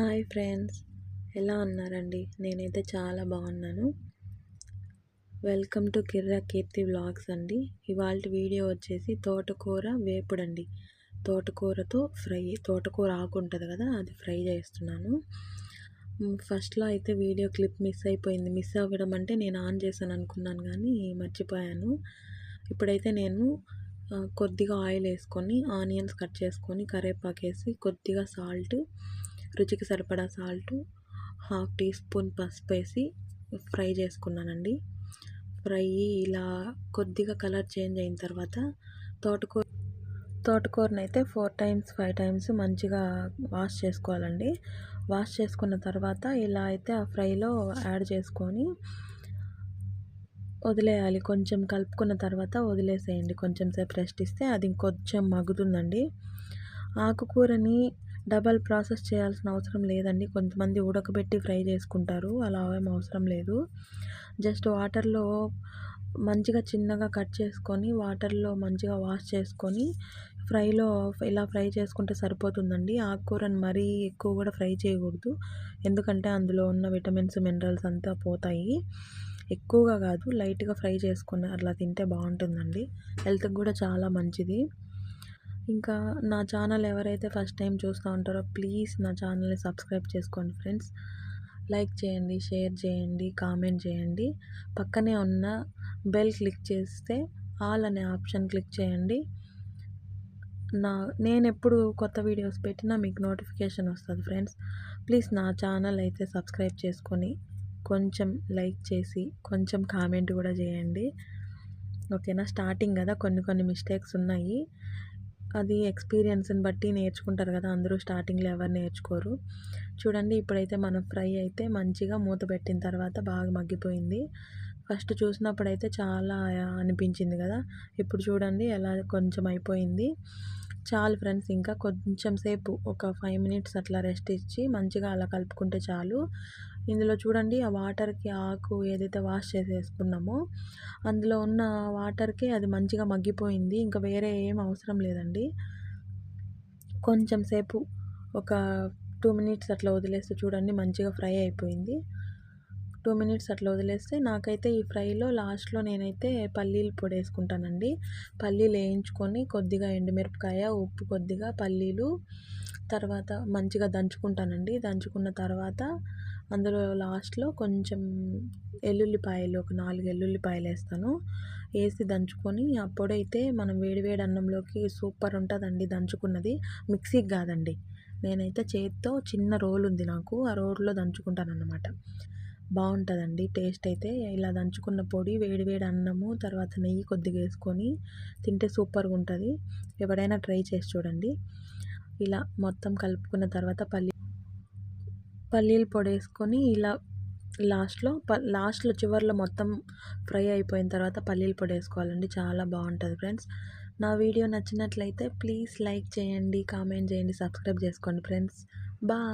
Hi friends. ఎలా ఉన్నారండి? నేనైతే చాలా బాగున్నాను. Welcome to Kirra Keerthi vlogs అండి. ఇవాళ వీడియో వచ్చేసి తోటకూర వేపుడండి. తోటకూరతో ఫ్రై తోటకూర ఆకు ఉంటుంది కదా అది ఫ్రై చేస్తున్నాను. ఫస్ట్లో అయితే వీడియో క్లిప్ మిస్ అయిపోయింది. మిస్ అవ్వడం అంటే నేను ఆన్ చేశాను అనుకున్నాను కానీ మర్చిపోయాను. ఇప్పుడైతే నేను కొద్దిగా ఆయిల్ వేసుకొని ఆనియన్స్ కట్ చేసుకొని కరేపాకు వేసి కొద్దిగా సాల్ట్ రుచికి సరిపడా సాల్ట్ హాఫ్ టీ స్పూన్ పసుపు వేసి ఫ్రై చేసుకున్నానండి. ఫ్రై ఇలా కొద్దిగా కలర్ చేంజ్ అయిన తర్వాత తోటకూర తోటకూరని అయితే ఫోర్ టైమ్స్ ఫైవ్ టైమ్స్ మంచిగా వాష్ చేసుకోవాలండి. వాష్ చేసుకున్న తర్వాత ఇలా అయితే ఆ ఫ్రైలో యాడ్ చేసుకొని వదిలేయాలి. కొంచెం కలుపుకున్న తర్వాత వదిలేసేయండి. కొంచెం సేపు రెస్ట్ ఇస్తే అది ఇంకొంచెం మగ్గుతుందండి. ఆకుకూరని డబల్ ప్రాసెస్ చేయాల్సిన అవసరం లేదండి. కొంతమంది ఉడకబెట్టి ఫ్రై చేసుకుంటారు. అలా ఏం అవసరం లేదు. జస్ట్ వాటర్లో మంచిగా చిన్నగా కట్ చేసుకొని వాటర్లో మంచిగా వాష్ చేసుకొని ఫ్రైలో ఇలా ఫ్రై చేసుకుంటే సరిపోతుందండి. ఆకుకూరని మరీ ఎక్కువ కూడా ఫ్రై చేయకూడదు. ఎందుకంటే అందులో ఉన్న విటమిన్స్ మినరల్స్ అంతా పోతాయి. ఎక్కువగా కాదు లైట్గా ఫ్రై చేసుకుని అట్లా తింటే బాగుంటుందండి. హెల్త్కి కూడా చాలా మంచిది. ఇంకా నా ఛానల్ ఎవరైతే ఫస్ట్ టైం చూస్తూ ఉంటారో ప్లీజ్ నా ఛానల్ని సబ్స్క్రైబ్ చేసుకోండి ఫ్రెండ్స్. లైక్ చేయండి షేర్ చేయండి కామెంట్ చేయండి. పక్కనే ఉన్న బెల్ క్లిక్ చేస్తే ఆల్ అనే ఆప్షన్ క్లిక్ చేయండి. నా నేను ఎప్పుడు కొత్త వీడియోస్ పెట్టినా మీకు నోటిఫికేషన్ వస్తుంది ఫ్రెండ్స్. ప్లీజ్ నా ఛానల్ అయితే సబ్స్క్రైబ్ చేసుకొని కొంచెం లైక్ చేసి కొంచెం కామెంట్ కూడా చేయండి. ఓకేనా? స్టార్టింగ్ కదా కొన్ని కొన్ని మిస్టేక్స్ ఉన్నాయి. అది ఎక్స్పీరియన్స్ని బట్టి నేర్చుకుంటారు కదా! అందరూ స్టార్టింగ్లో ఎవరు నేర్చుకోరు. చూడండి ఇప్పుడైతే మనం ఫ్రై అయితే మంచిగా మూత పెట్టిన తర్వాత బాగా మగ్గిపోయింది. ఫస్ట్ చూసినప్పుడైతే చాలా అనిపించింది కదా! ఇప్పుడు చూడండి ఎలా కొంచెం అయిపోయింది. చాలు ఫ్రెండ్స్ ఇంకా కొంచెం సేపు ఒక ఫైవ్ మినిట్స్ అట్లా రెస్ట్ ఇచ్చి మంచిగా అలా కలుపుకుంటే చాలు. ఇందులో చూడండి ఆ వాటర్కి ఆకు ఏదైతే వాష్ చేసి వేసుకున్నామో అందులో ఉన్న వాటర్కి అది మంచిగా మగ్గిపోయింది. ఇంకా వేరే ఏం అవసరం లేదండి. కొంచెం సేపు ఒక టూ మినిట్స్ అట్లా వదిలేస్తే చూడండి మంచిగా ఫ్రై అయిపోయింది. టూ మినిట్స్ అట్లా వదిలేస్తే నాకైతే ఈ ఫ్రైలో లాస్ట్లో నేనైతే పల్లీలు పొడి వేసుకుంటానండి పల్లీలు వేయించుకొని కొద్దిగా ఎండుమిరపకాయ ఉప్పు కొద్దిగా పల్లీలు తర్వాత మంచిగా దంచుకుంటానండి. దంచుకున్న తర్వాత అందులో లాస్ట్లో కొంచెం ఎల్లుల్లిపాయలు ఒక నాలుగు ఎల్లుల్లిపాయలు వేస్తాను. వేసి దంచుకొని ఆ పొడి అయితే మనం వేడివేడి అన్నంలోకి సూపర్ ఉంటుందండి దంచుకున్నది. మిక్సీకి కాదండి. నేనైతే చేతితో చిన్న రోల్ ఉంది నాకు ఆ రోల్లో దంచుకుంటాను అన్నమాట బాగుంటుందండి టేస్ట్ అయితే. ఇలా దంచుకున్న పొడి వేడివేడి అన్నము తర్వాత నెయ్యి కొద్దిగా వేసుకొని తింటే సూపర్గా ఉంటుంది ఎవరైనా ట్రై చేసి చూడండి. ఇలా మొత్తం కలుపుకున్న తర్వాత పల్లి పల్లీలు పొడి వేసుకొని ఇలా లాస్ట్లో ప లాస్ట్లో చివరిలో మొత్తం ఫ్రై అయిపోయిన తర్వాత పల్లీలు పొడి వేసుకోవాలండి చాలా బాగుంటుంది ఫ్రెండ్స్. నా వీడియో నచ్చినట్లయితే ప్లీజ్ లైక్ చేయండి కామెంట్ చేయండి సబ్స్క్రైబ్ చేసుకోండి ఫ్రెండ్స్. బాయ్.